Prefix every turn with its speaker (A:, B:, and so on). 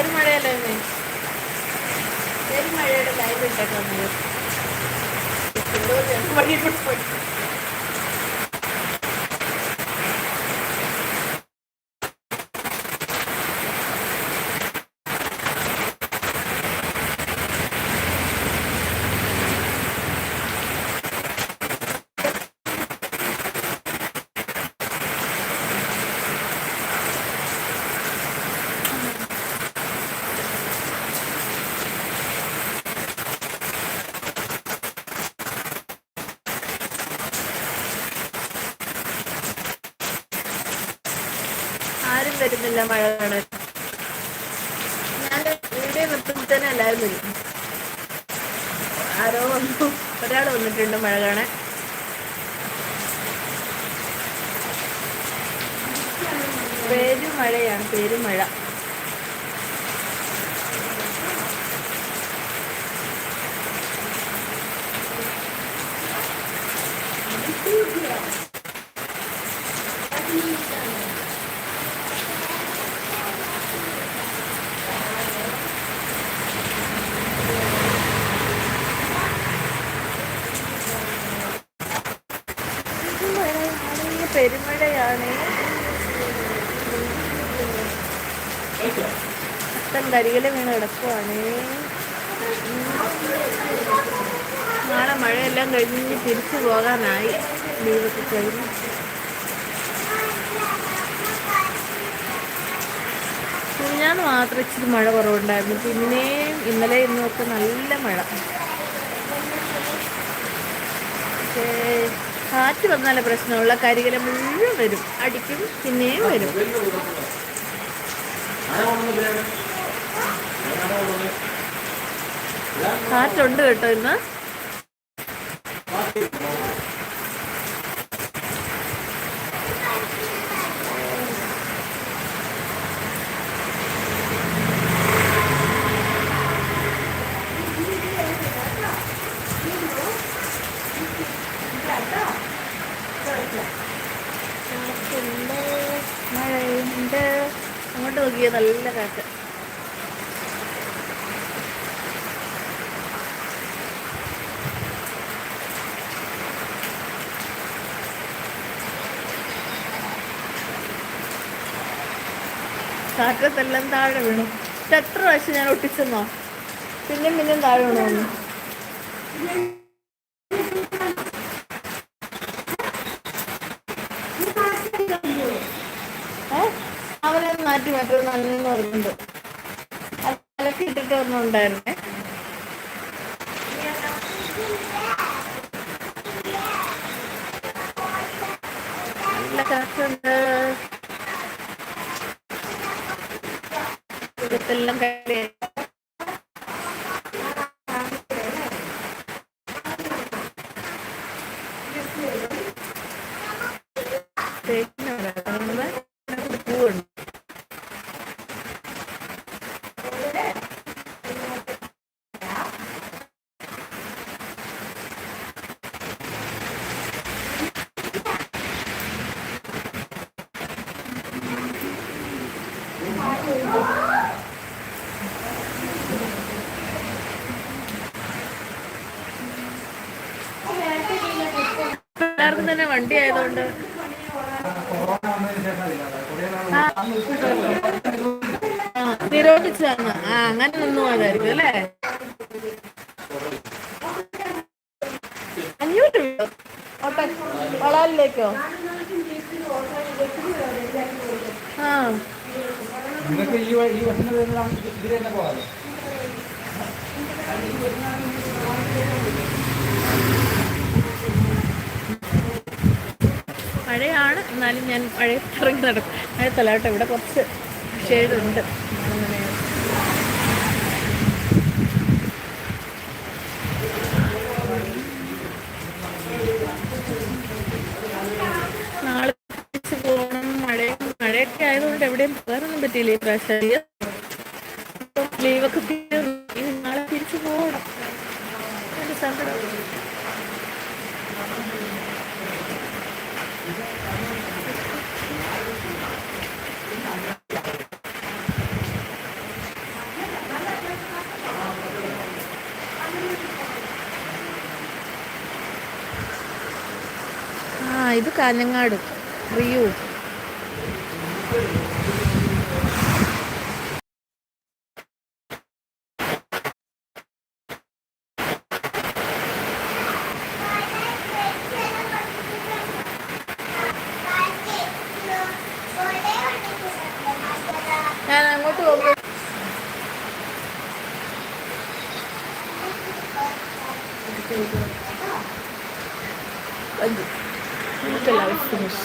A: പെരുമഴയല്ലേ ഇന്ന്? പെരുമഴയുടെ ലൈവ് ഇട്ടൊക്കെ ആരും വരുന്നില്ല മഴ കാണാൻ. ഞാൻ വീഡിയോ നിർത്തുമ്പോൾ തന്നെ എല്ലാവരും വരും. ആരോ വന്നു. ഒരാൾ വന്നിട്ടുണ്ട് മഴ കാണാൻ. പേരുമഴയാണ് പേരുമഴ പെരുമഴയാണ് പെരുമഴയാണ് മൊത്തം കരികല വീണ് കിടക്കുവാണ്. നാളെ മഴയെല്ലാം കഴിഞ്ഞ് തിരിച്ചു പോകാനായി. ലീവൊക്കെ കഴിഞ്ഞ് ഞാൻ മാത്രം ഇച്ചിരി മഴ കുറവുണ്ടായിരുന്നു. പിന്നെയും ഇന്നലെ ഇന്നും ഒക്കെ നല്ല മഴ. പക്ഷേ കാറ്റ് വന്നാലേ പ്രശ്നമുള്ള. കരികല മുഴുവൻ വരും. അടിക്കും പിന്നെയും വരും. കാറ്റുണ്ട് കേട്ടോ ഇന്ന്. മഴയുണ്ട്. അങ്ങോട്ട് നോക്കിയ നല്ല കാറ്റ്. കാറ്റത്തെല്ലാം താഴെ വീണു. എത്ര പ്രാവശ്യം ഞാൻ ഒട്ടിച്ചെന്നോ? പിന്നെയും പിന്നെയും താഴെ വീണു? മാറ്റി മറ്റൊരു നല്ലെന്ന് പറഞ്ഞിട്ടുണ്ട്. അത് തലക്ക് ഇട്ടിട്ട് ഒന്നുണ്ടായിരുന്നേ നല്ല കാറ്റുണ്ട്. ഇതെല്ലാം കഴിയായി തേക്കിനാണ് എല്ലാവർക്കും തന്നെ വണ്ടി ആയതുകൊണ്ട്. നിരോധിച്ചതാണ്. ആ അങ്ങനെ നിന്നു പോയതായിരിക്കും അല്ലേ? അഞ്ഞൂറ് ഓട്ടോ വളാലിലേക്കോ? ആ.
B: നിങ്ങൾക്ക് ഈ ഈ വരുന്ന ഇതിൽ തന്നെ
A: പോകാതെ എന്നാലും ഞാൻ പഴയ ഇറങ്ങി നടക്കും. പഴയ കേട്ടോ ഇവിടെ കുറച്ച് ഷെയ്ഡുണ്ട് അങ്ങനെ പറ്റിയില്ല ഈ പ്രാവശ്യം. ലീവൊക്കെ തീർന്നു. നാളെ തിരിച്ചു പോകണം സങ്കടം. ആ ഇത് കാഞ്ഞങ്ങാട്. റിയൂ. ഞാൻ അങ്ങോട്ട് പോകുമ്പോൾ നമുക്കെല്ലാവരും ഫിനിഷ്